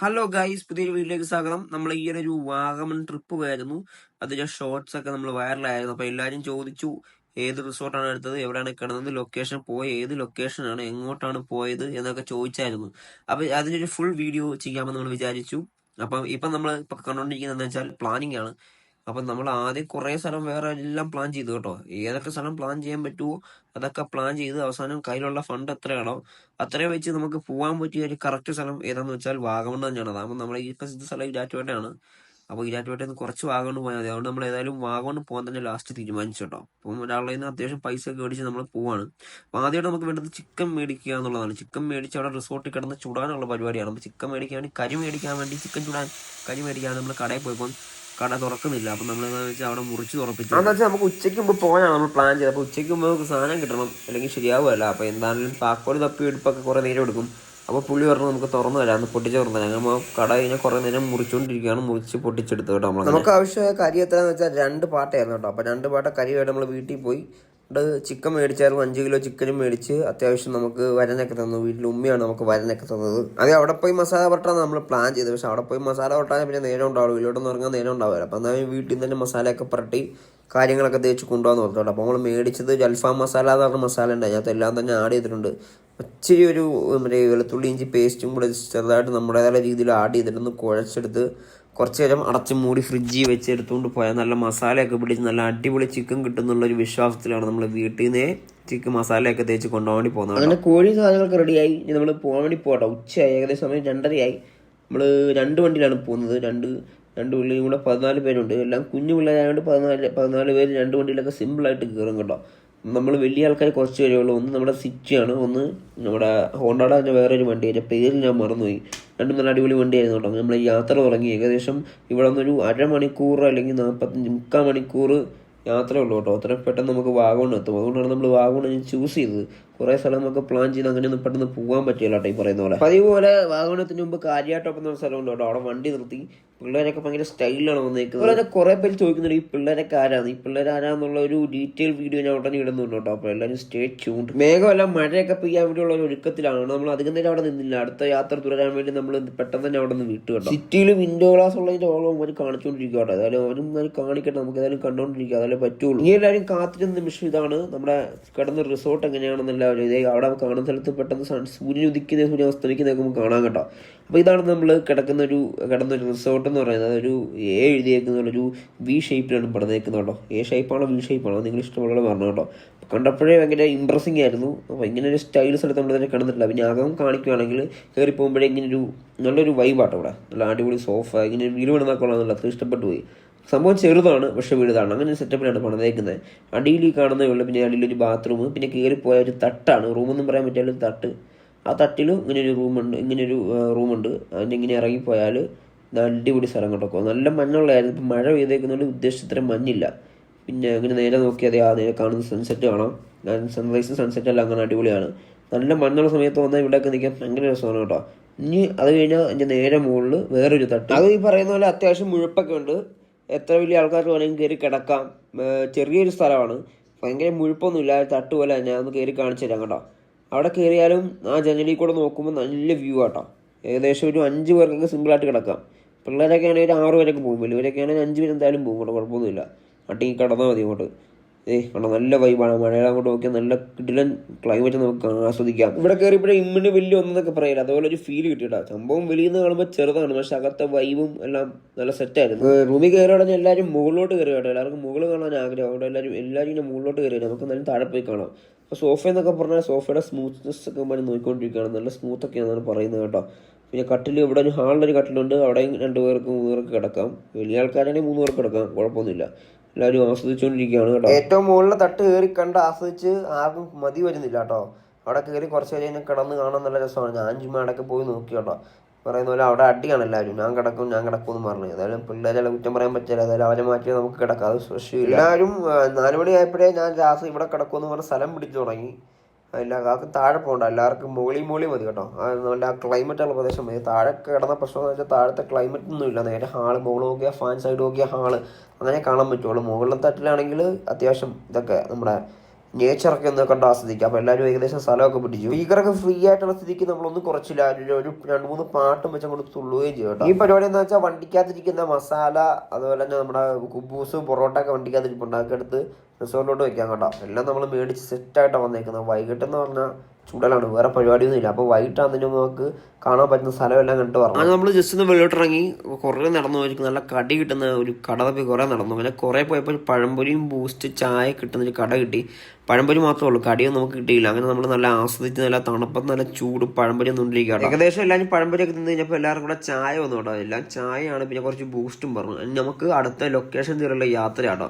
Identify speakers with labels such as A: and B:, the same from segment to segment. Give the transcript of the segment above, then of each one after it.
A: Hello guys പുതിയൊരു വീഡിയോയിലേക്ക് സ്വാഗതം. നമ്മൾ ഈ ഒരു വാഗമൺ ട്രിപ്പ് പോയായിരുന്നു അതിന്റെ ഷോർട്സ് ഒക്കെ നമ്മൾ വൈറലായിരുന്നു അപ്പോൾ എല്ലാരും ചോദിച്ചു ഏത് റിസോർട്ടാണ് എടുത്തത്? എവിടെയാണ് കിടന്നത്? ലൊക്കേഷൻ പോയ. ഏത് ലൊക്കേഷനാണ് എങ്ങോട്ടാണ് പോയത്? എന്നൊക്കെ ചോദിച്ചായിരുന്നു. അപ്പൊ അതിനൊരു ഫുൾ വീഡിയോ ചെയ്യാമെന്ന് നമ്മൾ വിചാരിച്ചു. അപ്പം ഇപ്പം നമ്മൾ ഇപ്പൊ കണ്ടോണ്ടിരിക്കുന്നത് വെച്ചാൽ പ്ലാനിങ് ആണ്. അപ്പം നമ്മൾ ആദ്യം കുറേ സ്ഥലം വേറെ എല്ലാം പ്ലാൻ ചെയ്തു കേട്ടോ. ഏതൊക്കെ സ്ഥലം പ്ലാൻ ചെയ്യാൻ പറ്റുമോ അതൊക്കെ പ്ലാൻ ചെയ്ത് അവസാനം കയ്യിലുള്ള ഫണ്ട് എത്രയാണോ അത്രയും വെച്ച് നമുക്ക് പോകാൻ പറ്റിയ ഒരു കറക്റ്റ് സ്ഥലം ഏതാന്ന് വെച്ചാൽ വാഗമൺ തന്നെയാണ്. അതാകുമ്പോൾ നമ്മുടെ ഈ പ്രസിദ്ധ സ്ഥലം ഇരാറ്റുപേട്ടയാണ് അപ്പോൾ ഇരാറ്റുപേട്ടയിൽ നിന്ന് കുറച്ച് വാഗമൺ പോയാൽ മതി. അതുകൊണ്ട് നമ്മൾ ഏതായാലും വാഗമൺ പോകാൻ തന്നെ ലാസ്റ്റ് തീരുമാനിച്ചു കേട്ടോ. അപ്പം ഒരാളുടെ നിന്ന് അത്യാവശ്യം പൈസ ഒക്കെ മേടിച്ച് നമ്മൾ പോവാണ്. അപ്പോൾ ആദ്യമായിട്ട് നമുക്ക് വേണ്ടത് ചിക്കൻ മേടിക്കുക എന്നുള്ളതാണ്. ചിക്കൻ മേടിച്ച് അവിടെ റിസോർട്ടിൽ കിടന്ന് ചുടാനുള്ള പരിപാടിയാണ്. അപ്പോൾ ചിക്കൻ മേടിക്കാൻ വേണ്ടി കരി മേടിക്കാൻ വേണ്ടി ചിക്കൻ ചുടാൻ കരി മേടിക്കാൻ നമ്മൾ കടയിൽ പോയപ്പോൾ കട തുറക്കുന്നില്ല. അപ്പം നമ്മൾ എന്താണെന്ന് വെച്ചാൽ അവിടെ മുറിച്ച് തുറപ്പിച്ചു. അതെന്ന് വെച്ചാൽ നമുക്ക് ഉച്ചയ്ക്ക് മുമ്പ് പോകാനാണ് നമ്മൾ പ്ലാൻ ചെയ്തത്. അപ്പോൾ ഉച്ചയ്ക്ക് മുമ്പ് നമുക്ക് സാധനം കിട്ടണം. അല്ലെങ്കിൽ ശരിയാവുമല്ല. അപ്പോൾ എന്താണെങ്കിലും താക്കോൽ തപ്പി എടുപ്പൊക്കെ കുറേ നേരം എടുക്കും. അപ്പോൾ പുള്ളി പറഞ്ഞു നമുക്ക് തുറന്നു തരാം. പൊട്ടിച്ച് തുറന്നു തരാം. നമ്മൾ കട കഴിഞ്ഞാൽ കുറേ നേരം മുറിച്ചുകൊണ്ടിരിക്കുകയാണ് മുറിച്ച് പൊട്ടിച്ചെടുത്ത് കേട്ടോ നമ്മൾ നമുക്ക് ആവശ്യമായ കരി എത്രയാണെന്ന് വെച്ചാൽ രണ്ട് പാട്ടായിരുന്നു കേട്ടോ. അപ്പോൾ രണ്ട് പാട്ട കരിയായിട്ട് നമ്മൾ വീട്ടിൽ പോയി ചിക്കൻ മേടിച്ചായിരുന്നു. അഞ്ച് കിലോ ചിക്കനും മേടിച്ച് അത്യാവശ്യം നമുക്ക് വരനൊക്കെ തന്നു. വീട്ടിൽ ഉമ്മയാണ് നമുക്ക് വരനൊക്കെ തന്നത്. അത് അവിടെ പോയി മസാല പട്ടാണ് നമ്മൾ പ്ലാൻ ചെയ്തത്. പക്ഷെ അവിടെ പോയി മസാല പൊട്ടാൻ പിന്നെ നേരം ഉണ്ടാവും വീട്ടിലോട്ടൊന്നും ഇറങ്ങാൻ നേരം ഉണ്ടാവില്ല. അപ്പം എന്നാൽ വീട്ടിൽ നിന്ന് തന്നെ മസാലയൊക്കെ പുരട്ടി കാര്യങ്ങളൊക്കെ തേച്ച് കൊണ്ടുപോകാൻ നോക്കട്ടോ അപ്പോൾ നമ്മൾ മേടിച്ചത് ജൽഫാം മസാല എന്ന് പറഞ്ഞ മസാല ഉണ്ട്. അതിനകത്ത് എല്ലാം തന്നെ ആഡ് ചെയ്തിട്ടുണ്ട്. ഇച്ചിരി ഒരു മറ്റേ വെളുത്തുള്ളി ഇഞ്ചി പേസ്റ്റും കൂടെ ചെറുതായിട്ട് നമ്മുടേതായ രീതിയിൽ ആഡ് ചെയ്തിട്ടൊന്ന് കുഴച്ചെടുത്ത് കുറച്ച് നേരം അടച്ച് മൂടി ഫ്രിഡ്ജിൽ വെച്ച് എടുത്തുകൊണ്ട് പോയാൽ നല്ല മസാലയൊക്കെ പിടിച്ച് നല്ല അടിപൊളി ചിക്കൻ കിട്ടുന്നുള്ളൊരു വിശ്വാസത്തിലാണ് നമ്മൾ വീട്ടിൽ നിന്ന് ചിക്കൻ മസാലയൊക്കെ തേച്ച് കൊണ്ടുപോകാൻ പോകുന്നത് അങ്ങനെ കോഴി സാധനങ്ങളൊക്കെ റെഡിയായി നമ്മൾ പോകാൻ വേണ്ടി പോകട്ടെ. ഉച്ചയായി. ഏകദേശം സമയം രണ്ടരയായി. നമ്മൾ രണ്ട് വണ്ടിയിലാണ് പോകുന്നത്. രണ്ട് രണ്ട് പിള്ളേരും കൂടെ പതിനാല് പേരുണ്ട്. എല്ലാം കുഞ്ഞു പിള്ളേരായതുകൊണ്ട് പതിനാല് പതിനാല് പേര് രണ്ട് വണ്ടിയിലൊക്കെ സിമ്പിളായിട്ട് കയറും കേട്ടോ. നമ്മൾ വലിയ ആൾക്കാർ കുറച്ച് പേരുള്ളൂ ഒന്ന് നമ്മുടെ സിറ്റിയാണ്. ഒന്ന് നമ്മുടെ ഹോണ്ടയുടെ വേറൊരു വണ്ടി. അതിന്റെ പേര് ഞാൻ മറന്നുപോയി. രണ്ടും നല്ല അടിപൊളി വണ്ടിയായിരുന്നു കേട്ടോ. നമ്മൾ യാത്ര തുടങ്ങി. ഏകദേശം ഇവിടെ നിന്നൊരു അരമണിക്കൂർ അല്ലെങ്കിൽ നാൽപ്പത്തഞ്ച് മുക്കാൽ മണിക്കൂർ യാത്രയുള്ളൂ കേട്ടോ. അത്ര പെട്ടെന്ന് നമുക്ക് വാഗോൺ എത്തും അതുകൊണ്ടാണ് നമ്മൾ വാഗമൺ ചൂസ് ചെയ്തത്. കുറേ സ്ഥലം നമുക്ക് പ്ലാൻ ചെയ്ത് അങ്ങനെ ഒന്നും പെട്ടെന്ന് പോകാൻ പറ്റില്ല കേട്ടോ ഈ പറയുന്ന പോലെ. അതേപോലെ പോലെ വാഗമണത്തിന് മുമ്പ് കാര്യാട്ടോപ്പം എന്ന സ്ഥലമുണ്ട് കേട്ടോ. അവിടെ വണ്ടി നിർത്തി. പിള്ളേരൊക്കെ ഭയങ്കര സ്റ്റൈലാണ് വന്നേക്കുന്നത്. അതുപോലെ കുറേ പേര് ചോദിക്കുന്നുണ്ട് ഈ പിള്ളേരൊക്കെ ആരാണ് ഈ പിള്ളേർ ആരാന്നുള്ള ഒരു ഡീറ്റെയിൽ വീഡിയോ ഞാൻ ഉടനെ ഇടുന്നുണ്ട് കേട്ടോ. അപ്പോൾ എല്ലാവരും സ്റ്റേ ചൂണ്ട് മേഘമല്ല മഴയൊക്കെ പെയ്യാൻ വേണ്ടിയുള്ള ഒരു ഒരുക്കത്തിലാണ്. നമ്മൾ അധികം നേരം അവിടെ നിന്നില്ല. അടുത്ത യാത്ര തുടരാൻ വേണ്ടി നമ്മൾ പെട്ടെന്ന് തന്നെ അവിടെ നിന്ന് വിട്ടു കേട്ടോ. സിറ്റിയിൽ വിൻഡോ ഗ്ലാസ് ഉള്ളതിന്റെ ഓളം അവർ കാണിച്ചുകൊണ്ടിരിക്കുക കേട്ടോ. ഏതായാലും അവരും അവർ കാണിക്കട്ടെ. നമുക്ക് ഏതായാലും കണ്ടുകൊണ്ടിരിക്കുക അതല്ലേ പറ്റുള്ളൂ. ഇനി എല്ലാവരും കാത്തിരുന്ന നിമിഷം ഇതാണ് നമ്മുടെ കിടന്ന റിസോർട്ട് എങ്ങനെയാണെന്ന് എല്ലാവരും ഇതേ അവിടെ കാണുന്ന സ്ഥലത്ത് പെട്ടെന്ന് സൺ സൂര്യൻ ഉദിക്കുന്ന സൂര്യൻ അസ്തമിക്കുന്നതൊക്കെ നമുക്ക് കാണാൻ കേട്ടോ. അപ്പോൾ ഇതാണ് നമ്മൾ കിടക്കുന്ന ഒരു കിടന്ന ഒരു റിസോർട്ട് എന്ന് പറയുന്നത്. ഒരു എ എഴുതിയേക്കുന്ന ഒരു വി ഷേപ്പിലാണ് പണിതേക്കുന്നത് കേട്ടോ. എ ഷേപ്പാണോ വി ഷേപ്പാണോ നിങ്ങൾ ഇഷ്ടമുള്ള പറഞ്ഞു കേട്ടോ. കണ്ടപ്പോഴേ ഭയങ്കര ഇമ്പ്രസിംഗ് ആയിരുന്നു. അപ്പോൾ ഇങ്ങനെ ഒരു സ്റ്റൈൽ സ്ഥലത്ത് നമ്മൾ തന്നെ കണ്ടിട്ടില്ല. പിന്നെ അകം കാണിക്കുകയാണെങ്കിൽ കയറി പോകുമ്പോഴേ ഇങ്ങനെ ഒരു നല്ലൊരു വൈബാട്ടോ ഇവിടെ. നല്ല അടിപൊളി സോഫ ഇങ്ങനെ വീട് പണിതാക്കൊള്ളാന്നുള്ള അത്ര ഇഷ്ടപ്പെട്ടു പോയി. സംഭവം ചെറുതാണ് പക്ഷെ വലുതാണ്. അങ്ങനെ ഒരു സെറ്റപ്പിലാണ് പണിതേക്കുന്നത്. അടിയിൽ ഈ കാണുന്ന വെള്ളം പിന്നെ അടിയിൽ ഒരു ബാത്റൂം പിന്നെ കയറിപ്പോയ ഒരു തട്ടാണ്. റൂമെന്നും പറയാൻ പറ്റിയ ഒരു തട്ട്. ആ തട്ടിലും ഇങ്ങനെ ഒരു റൂമുണ്ട് ഇങ്ങനെ ഒരു റൂമുണ്ട് അതിന്റെ ഇങ്ങനെ ഇറങ്ങിപ്പോയാൽ അടിപൊളി സ്ഥലം കേട്ടോ. നല്ല മഞ്ഞുള്ളതായിരുന്നു. ഇപ്പം മഴ പെയ്തേക്കുന്നതുകൊണ്ട് ഉദ്ദേശിച്ചത്ര മഞ്ഞില്ല. പിന്നെ അങ്ങനെ നേരെ നോക്കിയാൽ ആ നേരെ കാണുന്ന സൺസെറ്റ് കാണാം. സൺറൈസും സൺസെറ്റ് എല്ലാം അങ്ങനെ അടിപൊളിയാണ്. നല്ല മഞ്ഞുള്ള സമയത്ത് വന്നാൽ ഇവിടെയൊക്കെ നിൽക്കാൻ ഭയങ്കര രസമാണ് കേട്ടോ. ഇനി അത് കഴിഞ്ഞാൽ എന്റെ നേരെ മുകളിൽ വേറൊരു തട്ട്. അത് ഈ പറയുന്ന പോലെ അത്യാവശ്യം മുഴുപ്പൊക്കെ ഉണ്ട്. എത്ര വലിയ ആൾക്കാർക്ക് വേണമെങ്കിൽ കയറി കിടക്കാം. ചെറിയൊരു സ്ഥലമാണ്. ഭയങ്കര മുഴുപ്പൊന്നുമില്ല. തട്ട് പോലെ തന്നെ. ഒന്ന് കയറി കാണിച്ചു തരാം കേട്ടോ. അവിടെ കയറിയാലും ആ ജനലിൽ കൂടെ നോക്കുമ്പോൾ നല്ല വ്യൂ ആട്ടോ. ഏകദേശം ഒരു അഞ്ച് പേർക്കൊക്കെ സിമ്പിളായിട്ട് കിടക്കാം. പിള്ളേരൊക്കെ ആണെങ്കിൽ ഒരു ആറ് പേരൊക്കെ പോകും. വലിയവരൊക്കെ ആണെങ്കിൽ അഞ്ച് പേര് എന്തായാലും പോകും. കേട്ടോ. കുഴപ്പമൊന്നുമില്ല. അട്ടിങ്ങി കിടന്നാൽ മതി അങ്ങോട്ട്. ഏയ് കണ്ടോ? നല്ല വൈബാണ് മഴയെല്ലാം അങ്ങോട്ട് നോക്കിയാൽ നല്ല കിടിലൻ ക്ലൈമറ്റ് നമുക്ക് ആസ്വദിക്കാം ഇവിടെ കയറിയപ്പോഴേ ഇമ്മിന് വലിയ ഒന്നൊക്കെ പറയില്ല അതുപോലെ ഒരു ഫീൽ കിട്ടിയിട്ടാ. സംഭവം വെളിയിൽ നിന്ന് കാണുമ്പോൾ ചെറുതാണ്. പക്ഷെ അകത്തെ വൈബും എല്ലാം നല്ല സെറ്റായിരുന്നു റൂമിൽ കയറി ഉടനെ എല്ലാവരും മുകളിലോട്ട് കയറി കേട്ടോ. എല്ലാവർക്കും മുകളിൽ കാണാൻ ആഗ്രഹം. അവിടെ എല്ലാവരും എല്ലാവരും ഇങ്ങനെ മുകളിലോട്ട് കയറി നമുക്ക് നല്ല താഴെ പോയി കാണാം. അപ്പോൾ സോഫ എന്നൊക്കെ പറഞ്ഞാൽ സോഫയുടെ സ്മൂത്ത്നെസ് ഒക്കെ പറഞ്ഞ് നോക്കിക്കൊണ്ടിരിക്കുകയാണ്. നല്ല സ്മൂത്ത് ഒക്കെയാണ് പറയുന്നത് കേട്ടോ. പിന്നെ കട്ടിൽ ഇവിടെ ഒരു ഹാളിലൊരു കട്ടിലുണ്ട്. അവിടെയും രണ്ട് പേർക്ക് മൂന്ന് പേർക്ക് കിടക്കാം. വലിയ ആൾക്കാരാണെങ്കിൽ മൂന്ന് പേർക്ക് കിടക്കാം. കുഴപ്പമൊന്നുമില്ല. എല്ലാവരും ആസ്വദിച്ചുകൊണ്ടിരിക്കുകയാണ് കേട്ടോ. ഏറ്റവും മുകളിലെ തട്ട് കയറി കണ്ട് ആസ്വദിച്ച് ആർക്കും മതി വരുന്നില്ല കേട്ടോ. അവിടെ കയറി കുറച്ച് കഴിഞ്ഞാൽ കിടന്ന് കാണാൻ നല്ല രസമാണ്. ഞാൻ ചുമ്മാ ഇടയ്ക്ക് പോയി നോക്കി കേട്ടോ. പറയുന്ന പോലെ അവിടെ അടിയാണ് എല്ലാവരും. ഞാൻ കിടക്കും ഞാൻ കിടക്കും എന്ന് പറഞ്ഞു. ഏതായാലും പിള്ളേരെ കുറ്റം പറയാൻ പറ്റില്ല. ഏതായാലും അവരെ മാറ്റി നമുക്ക് കിടക്കാം. അത് പ്രശ്നമില്ല എല്ലാവരും നാലുമണി ആയപ്പോഴേ ഞാൻ രാത്രി ഇവിടെ കിടക്കുമെന്ന് പറഞ്ഞ സ്ഥലം പിടിച്ചു തുടങ്ങി. എല്ലാ അതൊക്കെ താഴെ പോകണ്ട. എല്ലാവർക്കും മുകളിൽ മുകളിൽ മതി കേട്ടോ. നല്ല ക്ലൈമറ്റ് ഉള്ള പ്രദേശം മതി. താഴെ കിടന്ന പ്രശ്നം എന്ന് വെച്ചാൽ താഴത്തെ ക്ലൈമറ്റ് ഒന്നും ഇല്ല. നേരെ ഹാൾ മുകളിൽ നോക്കിയാൽ ഫാൻ സൈഡ് നോക്കിയാൽ ഹാൾ. അങ്ങനെ കാണാൻ പറ്റുള്ളൂ. മുകളിലെ തട്ടിലാണെങ്കിൽ അത്യാവശ്യം ഇതൊക്കെ നമ്മുടെ നേച്ചറൊക്കെ ഒന്ന് കണ്ട് ആസ്വദിക്കാം. അപ്പോൾ എല്ലാവരും ഏകദേശം സ്ഥലമൊക്കെ പിടിച്ചു സ്പീക്കറൊക്കെ ഫ്രീ ആയിട്ടുള്ള സ്ഥിതിക്ക് നമ്മളൊന്നും കുറച്ചില്ല. ഒരു രണ്ട് മൂന്ന് പാട്ടും വെച്ച് അങ്ങോട്ട് തുള്ളുകയും ചെയ്യും ഈ പരിപാടി എന്ന് വെച്ചാൽ വണ്ടിക്കകത്തിരിക്കുന്ന മസാല അതുപോലെ തന്നെ നമ്മുടെ കുബൂസ് പൊറോട്ട ഒക്കെ വണ്ടിക്കകത്തിരിപ്പുണ്ട്. അതൊക്കെ എടുത്ത് റിസോർട്ടിലോട്ട് വയ്ക്കാൻ കേട്ടോ. എല്ലാം നമ്മൾ മേടിച്ച് സെറ്റായിട്ടാണ് വന്നേക്കുന്നത്. വൈകിട്ടെന്ന് പറഞ്ഞാൽ ചൂടലാണ്. വേറെ പരിപാടിയൊന്നും ഇല്ല അപ്പോൾ വൈകിട്ടാണെങ്കിലും നമുക്ക് കാണാൻ പറ്റുന്ന സ്ഥലമെല്ലാം കണ്ടു പറഞ്ഞു അങ്ങനെ നമ്മൾ ജസ്റ്റ് ഒന്ന് വെള്ളോട്ടിറങ്ങി കുറേ നടന്നു പോയിരിക്കും. നല്ല കടി കിട്ടുന്ന ഒരു കട തപ്പി കുറേ നടന്നു. പിന്നെ കുറേ പോയപ്പോൾ പഴംപൊരിയും ബൂസ്റ്റ് ചായ കിട്ടുന്ന ഒരു കട കിട്ടി. പഴംപൊരി മാത്രമേ ഉള്ളൂ. കടിയൊന്നും നമുക്ക് കിട്ടിയില്ല. അങ്ങനെ നമ്മൾ നല്ല ആസ്വദിച്ച് നല്ല തണുപ്പത്ത് നല്ല ചൂട് പഴംപൊരി ഒന്നും ഇരിക്കുകയാണ് ഏകദേശം എല്ലാവരും പഴംപൊരി ഒക്കെ കഴിഞ്ഞപ്പോൾ എല്ലാവർക്കും കൂടെ ചായ വന്നു കേട്ടോ. എല്ലാം ചായയാണ്. പിന്നെ കുറച്ച് ബൂസ്റ്റും പറഞ്ഞു. നമുക്ക് അടുത്ത ലൊക്കേഷൻ തീരുള്ള യാത്ര കേട്ടോ.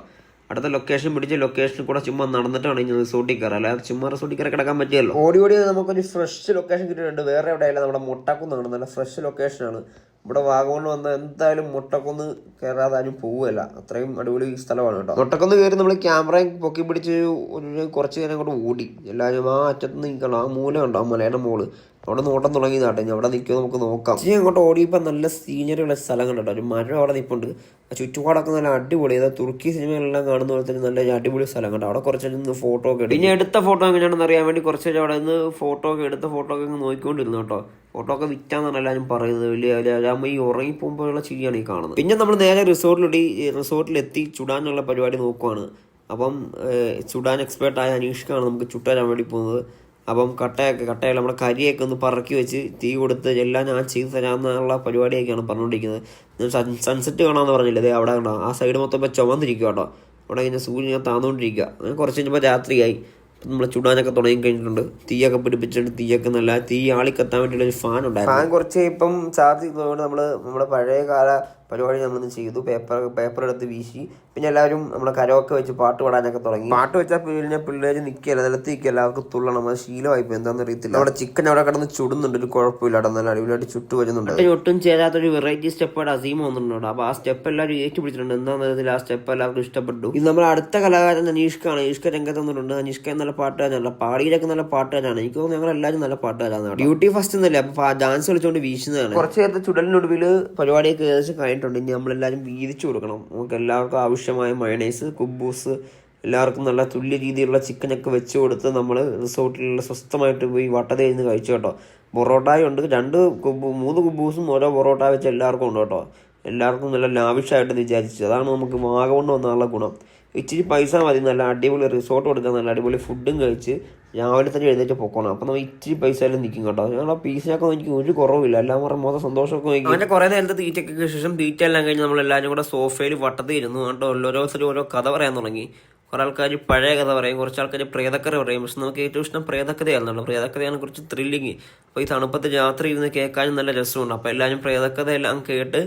A: അടുത്ത ലൊക്കേഷൻ പിടിച്ച ലൊക്കേഷനിൽ കൂടെ ചുമ്മാ നടന്നിട്ടാണ് ഇനി റിസോർട്ടിൽ കയറുക അല്ലാതെ ചുമ്മാ റിസോർട്ടിൽ കയറി കിടക്കാൻ പറ്റിയല്ലോ. ഓടി ഓടി നമുക്കൊരു ഫ്രഷ് ലൊക്കേഷൻ കിട്ടിയിട്ടുണ്ട്. വേറെ എവിടെയല്ല നമ്മുടെ മുട്ടക്കുന്നാണ് നല്ല ഫ്രഷ് ലൊക്കേഷനാണ് ഇവിടെ വാഗമണ് വന്ന എന്തായാലും മുട്ടക്കൊന്ന് കയറാതെ ആരും പോവുകയല്ല. അത്രയും അടിപൊളി സ്ഥലമാണ് കേട്ടോ. മുട്ടക്കൊന്ന് കയറി നമ്മൾ ക്യാമറയും പൊക്കി പിടിച്ച് ഒരു കുറച്ച് നേരം അങ്ങോട്ട് ഓടി. എല്ലാവരും ആ അറ്റത്ത് നിൽക്കണം ആ മൂല ഉണ്ടോ? ആ മലയുടെ മോൾ. അവിടെ നോട്ടം തുടങ്ങിയതാട്ടെ. ഇനി അവിടെ നിൽക്കുമോ നമുക്ക് നോക്കാം. ഇനി അങ്ങോട്ട് ഓടിയപ്പോൾ നല്ല സീനറിയുള്ള സ്ഥലം കണ്ടോ ഒരു മരം അവിടെ നിൽപ്പുണ്ട് ആ ചുറ്റുപാടൊക്കെ നല്ല അടിപൊളി. അതായത് തുർക്കി സിനിമകളെല്ലാം കാണുന്ന പോലെ തന്നെ നല്ല അടിപൊളി സ്ഥലം കണ്ടോ അവിടെ കുറച്ച് നിന്ന് ഫോട്ടോ ഒക്കെ എടുത്തു ഇനി എടുത്ത ഫോട്ടോ എങ്ങനെയാണെന്ന് അറിയാൻ വേണ്ടി കുറച്ച് അവിടെ നിന്ന് ഫോട്ടോ ഒക്കെ എടുത്ത ഫോട്ടോ ഒക്കെ നോക്കിക്കൊണ്ടിരുന്നു കേട്ടോ. ഫോട്ടോ ഒക്കെ വിറ്റാന്നാണ് എല്ലാവരും പറയുന്നത്. വലിയ രാമ ഈ ഉറങ്ങി പോകുമ്പോഴുള്ള ചിരിയാണ് ഈ കാണുന്നത്. പിന്നെ നമ്മൾ നേരെ റിസോർട്ടിലെത്തി റിസോർട്ടിലെത്തി ചുടാനുള്ള പരിപാടി നോക്കുവാണ്. അപ്പം ചുടാൻ എക്സ്പേർട്ടായ അനീഷ്കാണ് നമുക്ക് ചുട്ടാൻ വേണ്ടി പോകുന്നത്. അപ്പം കട്ടയൊക്കെ കട്ടയിൽ നമ്മുടെ കരിയൊക്കെ ഒന്ന് പറക്കി വെച്ച് തീ കൊടുത്ത് എല്ലാം ഞാൻ ചെയ്ത് തരാമെന്നുള്ള പരിപാടിയൊക്കെയാണ് പറഞ്ഞുകൊണ്ടിരിക്കുന്നത് ഞാൻ സൺ സൺസെറ്റ് കാണാമെന്ന് പറഞ്ഞില്ലേ? ദേ അവിടെ കണ്ടോ? ആ സൈഡ് മൊത്തം ഇപ്പോൾ ചുമന്നിരിക്കുക കേട്ടോ. അവിടെ ഇങ്ങനെ സൂര്യൻ ഞാൻ താന്നുകൊണ്ടിരിക്കുക അങ്ങനെ കുറച്ച് കഴിഞ്ഞപ്പോൾ രാത്രിയായി. നമ്മൾ ചുടാനൊക്കെ തുടങ്ങി കഴിഞ്ഞിട്ടുണ്ട്. തീയൊക്കെ പിടിപ്പിച്ചിട്ട് തീയൊക്കെ നല്ല തീ ആളിക്കത്താൻ വേണ്ടിയുള്ള ഒരു ഫാൻ ഉണ്ടായിരുന്നു. ഫാൻ കുറച്ച് ഇപ്പം ചാർജ് ചെയ്തതുകൊണ്ട് നമ്മൾ നമ്മുടെ പഴയ കാല പരിപാടി നമ്മളിന്ന് ചെയ്തു. പേപ്പർ പേപ്പർ എടുത്ത് വീശി. പിന്നെ എല്ലാവരും നമ്മളെ കരമൊക്കെ വെച്ച് പാട്ട് പാടാനൊക്കെ തുടങ്ങി. പാട്ട് വെച്ചാൽ പിന്നെ പിള്ളേര് നിൽക്കില്ല നിലത്ത് നിൽക്കില്ല അവർക്ക് തുള്ളണം. അത് ശീലമായിപ്പോ പോയി എന്താണെന്ന് അറിയത്തില്ല. നമ്മുടെ ചിക്കൻ അവിടെ കിടന്ന് ചുടുന്നുണ്ട്. ഒരു കുഴപ്പമില്ല അവിടെ നല്ല അടിപൊളിയായിട്ട് ചുട്ടു വരുന്നുണ്ട് ഒട്ടും ചേരാത്തൊരു വെറൈറ്റി സ്റ്റെപ്പായിട്ട് അസീം വന്നിട്ടുണ്ട്? അപ്പോൾ ആ സ്റ്റെപ്പ് എല്ലാവരും ഏറ്റുപിടിച്ചിട്ടുണ്ട് എന്താണെന്ന് അറിയത്തില്ല. ആ സ്റ്റെപ്പ് എല്ലാവർക്കും ഇഷ്ടപ്പെട്ടു. ഇത് നമ്മുടെ അടുത്ത കലാകാരൻ അനീഷ്കാണ്. അനീഷ്ക രംഗത്ത് വന്നിട്ടുണ്ട്. അനീഷ്ക നല്ല പാട്ടുകാരനല്ല പാടിയിലൊക്കെ നല്ല പാട്ടുകാരാണ് എനിക്ക് തോന്നുന്നു ഞങ്ങൾ എല്ലാവരും നല്ല പാട്ടുകാരാണ് ഡ്യൂട്ടി ഫസ്റ്റ് എന്നല്ലേ? അപ്പോൾ ഡാൻസ് കളിച്ചുകൊണ്ട് വീശുന്നതാണ്. കുറച്ച് നേരത്തെ ചുടലിനൊടുവിൽ പരിപാടിയൊക്കെ ഏകദേശം കഴിഞ്ഞിട്ടുണ്ട് ഇനി നമ്മളെല്ലാവരും വീതിച്ചു കൊടുക്കണം. നമുക്ക് എല്ലാവർക്കും ആവശ്യമായ മയണൈസ് കുബൂസ് എല്ലാവർക്കും നല്ല തുല്യ രീതിയിലുള്ള ചിക്കനൊക്കെ വെച്ച് കൊടുത്ത് നമ്മൾ റിസോർട്ടിലുള്ള സ്വസ്ഥമായിട്ട് പോയി വട്ടത ഇരുന്ന് കഴിച്ചു കേട്ടോ. പൊറോട്ടയുണ്ട് രണ്ട് കുബു മൂന്ന് കുബൂസും ഓരോ പൊറോട്ട വെച്ച് എല്ലാവർക്കും ഉണ്ട് കേട്ടോ. എല്ലാവർക്കും നല്ല ലാവിഷായിട്ട് വിചാരിച്ചു. അതാണ് നമുക്ക് വാഗമണ് വന്നാലുള്ള ഗുണം. ഇച്ചിരി പൈസ മതി നല്ല അടിപൊളി റിസോർട്ട് കൊടുക്കാൻ നല്ല അടിപൊളി ഫുഡും കഴിച്ച് രാവിലെ തന്നെ എഴുന്നേറ്റ് പൊക്കണം. അപ്പം നമ്മൾ ഇച്ചിരി പൈസയിലും നിൽക്കും കേട്ടോ. ഞങ്ങൾ ആ പീസിനൊക്കെ എനിക്ക് ഒരു കുറവില്ല എല്ലാം പറഞ്ഞ മൊത്തം സന്തോഷമൊക്കെ നോക്കി അങ്ങനെ കുറേ നേരത്തെ തീറ്റയ്ക്ക് ശേഷം തീറ്റ എല്ലാം കഴിഞ്ഞ് നമ്മൾ എല്ലാവരും കൂടെ സോഫയിൽ വട്ടത്തിൽ ഇരുന്നു കേട്ടോ ഓരോരുത്തരും ഓരോ കഥ പറയാൻ തുടങ്ങി. കുറെ ആൾക്കാർ പഴയ കഥ പറയും കുറച്ച് ആൾക്കാർ പ്രേതക്കഥ പറയും. പക്ഷെ നമുക്ക് ഏറ്റവും ഇഷ്ടം പ്രേതക്കഥയായിരുന്നു പ്രേതക്കഥയാണ് കുറച്ച് ത്രില്ലിങ് അപ്പോൾ ഈ തണുപ്പത്ത് രാത്രി ഇരുന്ന് കേൾക്കാനും നല്ല രസമുണ്ട്. അപ്പോൾ എല്ലാവരും പ്രേതക്കഥ എല്ലാം കേട്ട്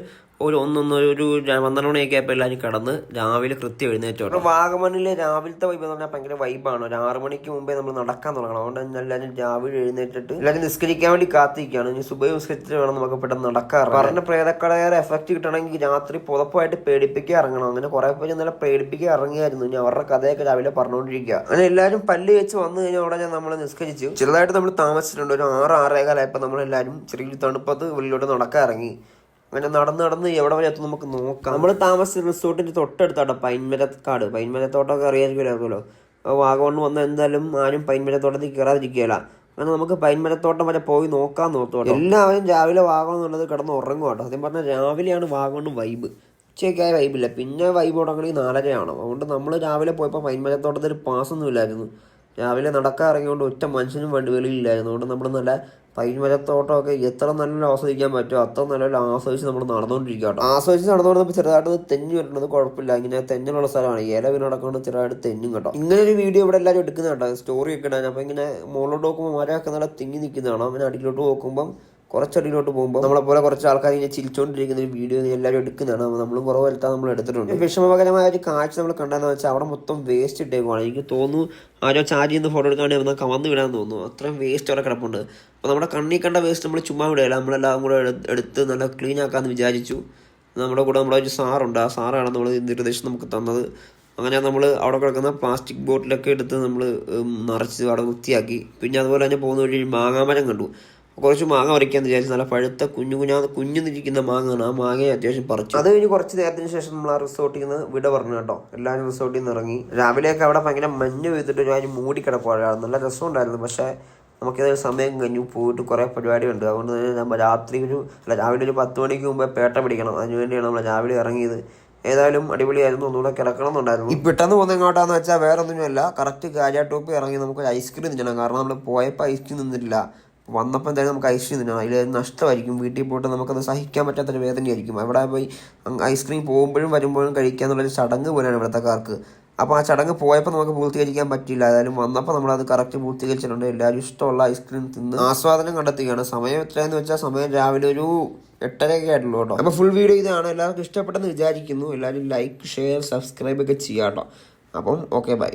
A: ഒരു ഒന്നൊന്ന് ഒരു പന്ത്രണ്ട് മണിയൊക്കെ ആയപ്പോൾ എല്ലാവരും കടന്ന് രാവിലെ കൃത്യം എഴുന്നേറ്റോ വാഗമണിലെ രാവിലത്തെ വൈബ് എന്ന് പറഞ്ഞാൽ ഭയങ്കര വൈബാണ് ഒരു ആറ് മണിക്ക് മുമ്പേ നമ്മൾ നടക്കാൻ തുടങ്ങണം. അതുകൊണ്ട് തന്നെ എല്ലാവരും രാവിലെ എഴുന്നേറ്റിട്ട് എല്ലാവരും നിസ്കരിക്കാൻ വേണ്ടി കാത്തിരിക്കുകയാണ്. ഇനി സുബൈ നിസ്കരിച്ചിട്ട് വേണം നമുക്ക് പെട്ടെന്ന് നടക്കാറ് പറഞ്ഞ പ്രേതക്കടയേറെ എഫക്റ്റ് കിട്ടണമെങ്കിൽ രാത്രി പുതപ്പായിട്ട് പേടിപ്പിക്കാൻ ഇറങ്ങണം. അങ്ങനെ കുറെ പേര് ഇന്നലെ പേടിപ്പിക്കുക ഇറങ്ങിയായിരുന്നു. ഇനി അവരുടെ കഥയൊക്കെ രാവിലെ പറഞ്ഞുകൊണ്ടിരിക്കുക അങ്ങനെ എല്ലാവരും പല്ല് വെച്ച് വന്നു കഴിഞ്ഞാൽ ഉടനെ നമ്മൾ നിസ്കരിച്ചു. ചെറുതായിട്ട് നമ്മൾ താമസിച്ചിട്ടുണ്ട്. ഒരു ആറ് ആറേകാലായപ്പോൾ നമ്മളെല്ലാവരും ചെറിയ തണുപ്പത്ത് വെളിയിലോട്ട് നടക്കാൻ ഇറങ്ങി. അങ്ങനെ നടന്ന് നടന്ന് എവിടെ വരെ എത്തും നമുക്ക് നോക്കാം. നമ്മൾ താമസിച്ച റിസോർട്ടിന്റെ തൊട്ടടുത്താട്ടോ പൈൻമരക്കാട്. പൈൻമരത്തോട്ടമൊക്കെ അറിയാമായിരിക്കുമല്ലോ അപ്പോൾ വാഗമണ് വന്ന എന്തായാലും ആരും പൈൻമരത്തോട്ടത്തിൽ കയറാതിരിക്കുകയില്ല. അങ്ങനെ നമുക്ക് പൈൻമരത്തോട്ടം വരെ പോയി നോക്കാൻ നോത്തോട്ടോ എല്ലാവരും രാവിലെ വാഗമൺ എന്നുള്ളത് കിടന്ന് ഉറങ്ങും കേട്ടോ. സത്യം പറഞ്ഞാൽ രാവിലെയാണ് വാഗമൺ വൈബ് ഉച്ചയ്ക്കായ വൈബില്ല പിന്നെ വൈബ് തുടങ്ങണമെങ്കിൽ നാലരയാണോ. അതുകൊണ്ട് നമ്മൾ രാവിലെ പോയപ്പോൾ പൈൻമരത്തോട്ടത്തിൽ പാസ്സൊന്നും ഇല്ലായിരുന്നു. രാവിലെ നടക്കാൻ ഇറങ്ങിയോണ്ട് ഒറ്റ മനുഷ്യനും വണ്ടി വെളിയില്ലായിരുന്നു അതുകൊണ്ട് നമ്മൾ നല്ല പൈൻമരത്തോട്ടമൊക്കെ എത്ര നല്ല ആസ്വദിക്കാൻ പറ്റുമോ അത്ര നല്ല ആസ്വദിച്ച് നമ്മൾ നടന്നുകൊണ്ടിരിക്കുക കേട്ടോ. ആസ്വദിച്ച് നടന്നുകൊണ്ടിരുന്നപ്പോൾ ചെറുതായിട്ട് തെഞ്ഞു വരുന്നത് കുഴപ്പമില്ല. ഇങ്ങനെ തെഞ്ഞുള്ള സ്ഥലമാണ്. ഇല വീണ് നടക്കുന്നത് ചെറുതായിട്ട് തെഞ്ഞും കേട്ടോ. ഇങ്ങനെ ഒരു വീഡിയോ ഇവിടെ എല്ലാവരും എടുക്കുന്ന കേട്ടോ. സ്റ്റോറി ഒക്കെ ഇടാൻ. അപ്പോൾ ഇങ്ങനെ മുകളിലോട്ട് നോക്കുമ്പോൾ മരമൊക്കെ നല്ല തിങ്ങി നിൽക്കുന്നതാണ്. അവൻ അടിയിലോട്ട് നോക്കുമ്പം കുറച്ചടിയിലോട്ട് പോകുമ്പോൾ നമ്മളെ പോലെ കുറച്ച് ആൾക്കാർ ഇങ്ങനെ ചിരിച്ചോണ്ടിരിക്കുന്ന ഒരു വീഡിയോ എല്ലാവരും എടുക്കുന്നതാണ് അപ്പോൾ നമ്മളും കുറവ് വരുത്താൻ നമ്മൾ എടുത്തിട്ടുണ്ട്. വിഷമകരമായ ഒരു കാഴ്ച നമ്മൾ കണ്ടതെന്ന് വെച്ചാൽ അവിടെ മൊത്തം വേസ്റ്റ് ഇട്ടേക്കുവാണ്. എനിക്ക് തോന്നുന്നു ആരോ ചാരി നിന്ന് ഫോട്ടോ എടുക്കാൻ വന്നാൽ കമന്ന് വിടാൻ തോന്നുന്നു. അത്രയും വേസ്റ്റ് അവിടെ കിടപ്പുണ്ട്. അപ്പോൾ നമ്മുടെ കണ്ണി കണ്ട വേസ്റ്റ് നമ്മൾ ചുമ്മാ വിടുകയില്ല. നമ്മളെല്ലാം കൂടെ എടു- എടുത്ത് നല്ല ക്ലീൻ ആക്കാമെന്ന് വിചാരിച്ചു. നമ്മുടെ കൂടെ നമ്മുടെ ഒരു സാറുണ്ട് ആ സാറാണ് നമ്മൾ നിർദ്ദേശം നമുക്ക് തന്നത്. അങ്ങനെ നമ്മൾ അവിടെ കിടക്കുന്ന പ്ലാസ്റ്റിക് ബോട്ടിലൊക്കെ എടുത്ത് നമ്മൾ നിറച്ച് അവിടെ വൃത്തിയാക്കി. പിന്നെ അതുപോലെ തന്നെ പോകുന്ന വഴി മാങ്ങാമരം കണ്ടു. കുറച്ച് മാങ്ങ പറിക്കാന്ന് വിചാരിച്ചു നല്ല പഴുത്ത കുഞ്ഞു കുഞ്ഞാ കുഞ്ഞു നിൽക്കുന്ന മാങ്ങയാണ്. ആ മാങ്ങയെ അത്യാവശ്യം പറിച്ചു. അത് കഴിഞ്ഞ് കുറച്ച് നേരത്തിന് ശേഷം നമ്മൾ ആ റിസോർട്ടിൽ നിന്ന് വിട പറഞ്ഞു കേട്ടോ. എല്ലാവരും റിസോർട്ടിൽ നിന്ന് ഇറങ്ങി. രാവിലെയൊക്കെ അവിടെ ഭയങ്കര മഞ്ഞ് പെയ്തിട്ട് ഒരു കാര്യം മൂടി കിടക്കുവാണ് നല്ല രസമുണ്ടായിരുന്നു. പക്ഷേ നമുക്കിത് സമയം കഴിഞ്ഞു. പോയിട്ട് കുറേ പരിപാടിയുണ്ട് അതുകൊണ്ട് തന്നെ നമ്മൾ രാത്രി ഒരു അല്ല രാവിലെ ഒരു പത്ത് മണിക്ക് മുമ്പേ പേട്ട പിടിക്കണം. അതിന് വേണ്ടിയാണ് നമ്മൾ രാവിലെ ഇറങ്ങിയത്. ഏതായാലും അടിപൊളിയായിരുന്നു. ഒന്നുകൂടെ കിടക്കണം എന്നുണ്ടായിരുന്നു ഈ പെട്ടെന്ന് പോകുന്ന എങ്ങോട്ടാന്ന് വെച്ചാൽ വേറെ ഒന്നുമല്ല കറക്റ്റ് കാജാട്ടോപ്പ് ഇറങ്ങി നമുക്ക് ഐസ്ക്രീം തിന്നണം. കാരണം നമ്മൾ പോയപ്പോൾ ഐസ്ക്രീം നിന്നില്ല വന്നപ്പോൾ എന്തായാലും നമുക്ക് ഐസ്ക്രീം തിന്നണം അതിൽ നഷ്ടമായിരിക്കും. വീട്ടിൽ പോയിട്ട് നമുക്കത് സഹിക്കാൻ പറ്റാത്തൊരു വേദനയായിരിക്കും. അവിടെ പോയി ഐസ്ക്രീം പോകുമ്പോഴും വരുമ്പോഴും കഴിക്കുക എന്നുള്ളൊരു ചടങ്ങ് പോലെയാണ് ഇവിടുത്തെക്കാർക്ക് അപ്പോൾ ആ ചടങ്ങ് പോയപ്പോൾ നമുക്ക് പൂർത്തീകരിക്കാൻ പറ്റില്ല ഏതായാലും വന്നപ്പോൾ നമ്മളത് കറക്റ്റ് പൂർത്തീകരിച്ചിട്ടുണ്ട്. എല്ലാവരും ഇഷ്ടമുള്ള ഐസ്ക്രീം തിന്ന് ആസ്വാദനം കണ്ടെത്തുകയാണ്. സമയം എത്രയെന്ന് വെച്ചാൽ സമയം രാവിലെ ഒരു എട്ടരയൊക്കെ ആയിട്ടുള്ളൂ കേട്ടോ. അപ്പോൾ ഫുൾ വീഡിയോ ഇതാണ്. എല്ലാവർക്കും ഇഷ്ടപ്പെട്ടെന്ന് വിചാരിക്കുന്നു. എല്ലാവരും ലൈക്ക് ഷെയർ സബ്സ്ക്രൈബ് ഒക്കെ ചെയ്യാം കേട്ടോ. അപ്പം ഓക്കെ ബൈ